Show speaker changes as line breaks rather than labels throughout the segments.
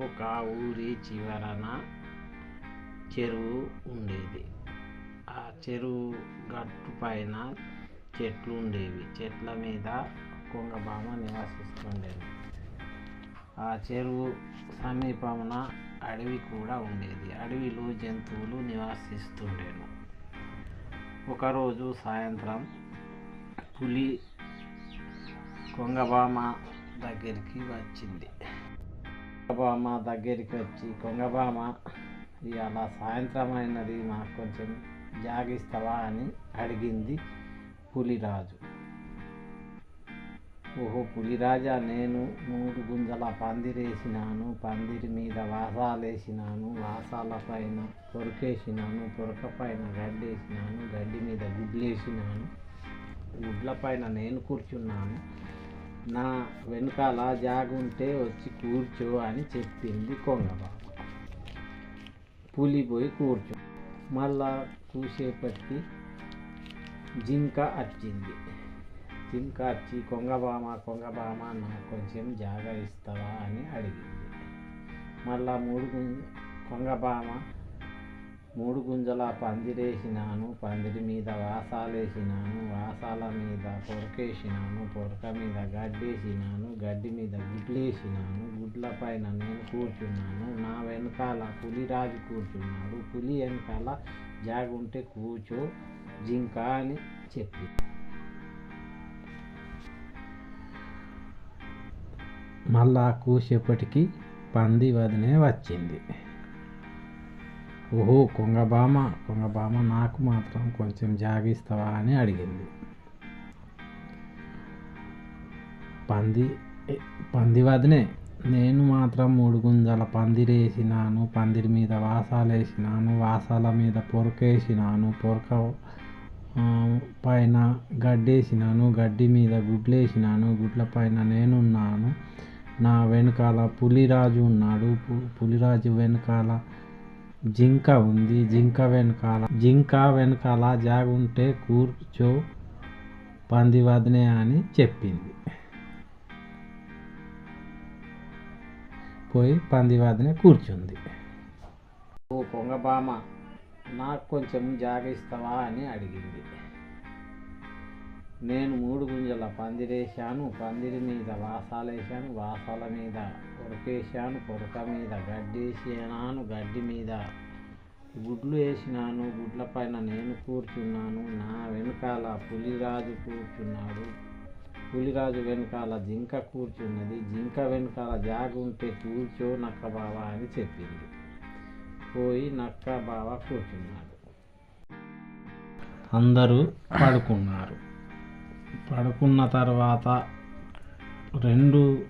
ఒక ఊరి చివరన చెరువు ఉండేది. ఆ చెరువు గట్టు పైన చెట్లు ఉండేవి. చెట్ల మీద కొంగబామ నివసిస్తుండేది. ఆ చెరువు సమీపమున అడవి కూడా ఉండేది. అడవిలో జంతువులు నివసిస్తుండేను. ఒకరోజు సాయంత్రం పులి కొంగబామ దగ్గరికి వచ్చింది. కొంగబామ దగ్గరికి వచ్చి కొంగబామ ఇలా సాయంత్రం అయినది మాకు కొంచెం జాగిస్తావా? అని అడిగింది పులిరాజు. ఓహో పులిరాజా నేను మూడు గుంజల పందిరేసినాను పందిరి మీద వాసాలేసినాను వాసాల పైన పొరకేసినాను పొరక పైన గడ్డేసినాను గడ్డి మీద గుడ్లేసినాను గుడ్ల పైన నేను కూర్చున్నాను. నా వెనకాల జాగుంటే వచ్చి కూర్చో అని చెప్పింది కొంగబాబు. పులి పోయి కూర్చో. మళ్ళా కూసేపటికి జింక వచ్చింది జింక వచ్చి కొంగబామ కొంగబామ నాకు కొంచెం జాగా ఇస్తావా అని అడిగింది. మళ్ళా మూడు కొంగబామ మూడు గుంజల పందిరేసినాను పందిరి మీద వాసాలేసినాను వాసాల మీద పొరకేసినాను పొరక మీద గడ్డేసినాను గడ్డి మీద గుడ్లేసినాను గుడ్ల పైన నేను కూర్చున్నాను నా వెనకాల పులిరాజు కూర్చున్నాడు పులి వెనకాల జాగుంటే కూర్చో జింక అని చెప్పి. మళ్ళా కూసేపటికి పంది వదినే వచ్చింది. ఓహో కొంగబామ కొంగబామ నాకు మాత్రం కొంచెం జాగిస్తావా అని అడిగింది. పంది పంది వదినే నేను మాత్రం మూడు గుంజల పందిరేసినాను పందిరి మీద వాసాలేసినాను వాసాల మీద పొరకేసినాను పొరక పైన గడ్డేసినాను గడ్డి మీద గుడ్లేసినాను గుడ్ల పైన నేనున్నాను నా వెనకాల పులిరాజు ఉన్నాడు పు- పులిరాజు వెనకాల జింక ఉంది జింక వెనకాల జింక వెనకాల జాగుంటే కూర్చో పంది వదినే అని చెప్పింది. పోయి పంది వదినే కూర్చుంది. ఓ కొంగబామ నాకు కొంచెం జాగిస్తావా అని అడిగింది. నేను మూడు గుంజల పందిరేశాను పందిరి మీద వాసాలేశాను వాసాల మీద పొరకేశాను పొరక మీద గడ్డేసినాను గడ్డి మీద గుడ్లు వేసినాను గుడ్ల పైన నేను కూర్చున్నాను నా వెనకాల పులిరాజు కూర్చున్నాడు. పులిరాజు వెనకాల జింక కూర్చున్నది జింక వెనకాల జాగుంటే కూర్చో నక్క బావ అని చెప్పింది. పోయి నక్క బావ కూర్చున్నాడు. అందరూ పడుకున్నారు. పడుకున్న తర్వాత రెండు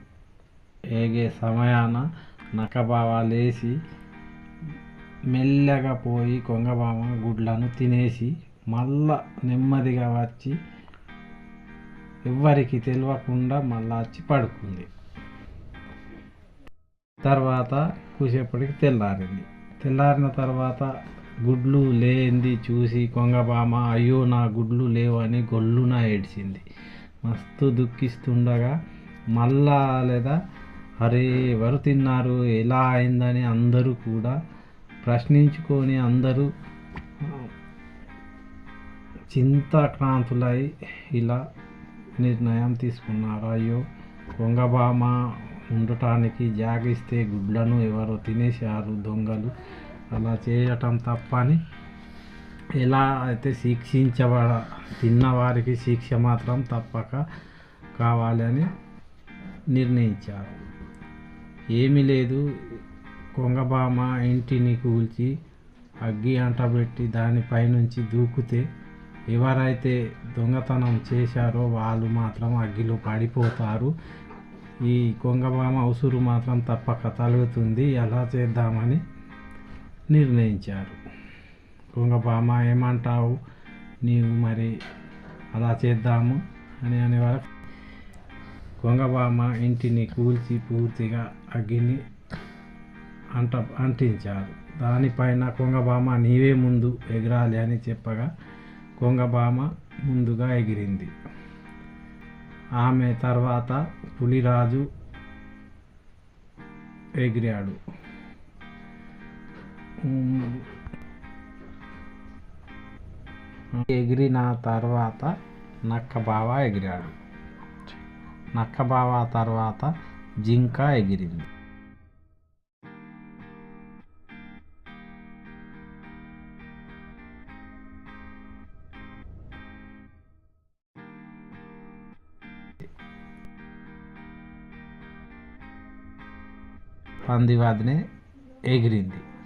ఏగే సమయాన నక్కబావ లేచి మెల్లగా పోయి కొంగబామ గుడ్లను తినేసి మళ్ళా నెమ్మదిగా వచ్చి ఎవ్వరికి తెలియకుండా మళ్ళా వచ్చి పడుకుంది. తర్వాత కూసేపటికి తెల్లారింది. తెల్లారిన తర్వాత గుడ్లు లేంది చూసి కొంగబామ అయ్యో నా గుడ్లు లేవని గొల్లున ఏడ్చింది. మస్తు దుఃఖిస్తుండగా మళ్ళా లేదా అరే ఎవరు తిన్నారు? ఎలా అయిందని అందరూ కూడా ప్రశ్నించుకొని అందరూ చింతాక్రాంతులై ఇలా నిర్ణయం తీసుకున్నారు. అయ్యో కొంగబామ ఉండటానికి జాగిస్తే గుడ్లను ఎవరో తినేశారు దొంగలు? అలా చేయటం తప్పని ఎలా అయితే శిక్షించబడ తిన్నవారికి శిక్ష మాత్రం తప్పక కావాలని నిర్ణయించారు. ఏమీ లేదు. కొంగబామ ఇంటిని కూల్చి అగ్గి అంటబెట్టి దానిపైనుంచి దూకితే ఎవరైతే దొంగతనం చేశారో వాళ్ళు మాత్రం అగ్గిలో పడిపోతారు. ఈ కొంగబామ ఉసురు మాత్రం తప్పక తలుగుతుంది. ఎలా చేద్దామని నిర్ణయించారు. కొంగబామ ఏమంటావు? నీవు మరి అలా చేద్దాము అని అనేవారు. కొంగబామ ఇంటిని కూల్చి పూర్తిగా అగ్గిని అంట అంటించారు. దానిపైన కొంగబామ నీవే ముందు ఎగరాలి అని చెప్పగా కొంగబామ ముందుగా ఎగిరింది. ఆమె తర్వాత పులిరాజు ఎగిరాడు. ఎగిరిన తర్వాత నక్క బావ ఎగిరాడు. నక్క బావ తర్వాత జింక ఎగిరింది. పందివాదినే ఎగిరింది.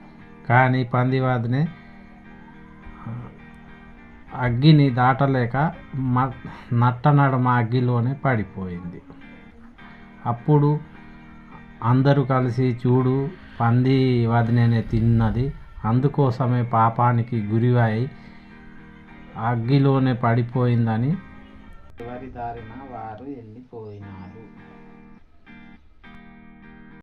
కానీ పందివాదిని అగ్గిని దాటలేక మ నట్ట నడమ అగ్గిలోనే పడిపోయింది. అప్పుడు అందరూ కలిసి చూడు పంది వదిననే తిన్నది. అందుకోసమే పాపానికి గురివాయి. అగ్గిలోనే పడిపోయిందని. ఎవరి దారిన వారు వెళ్ళిపోయినారు.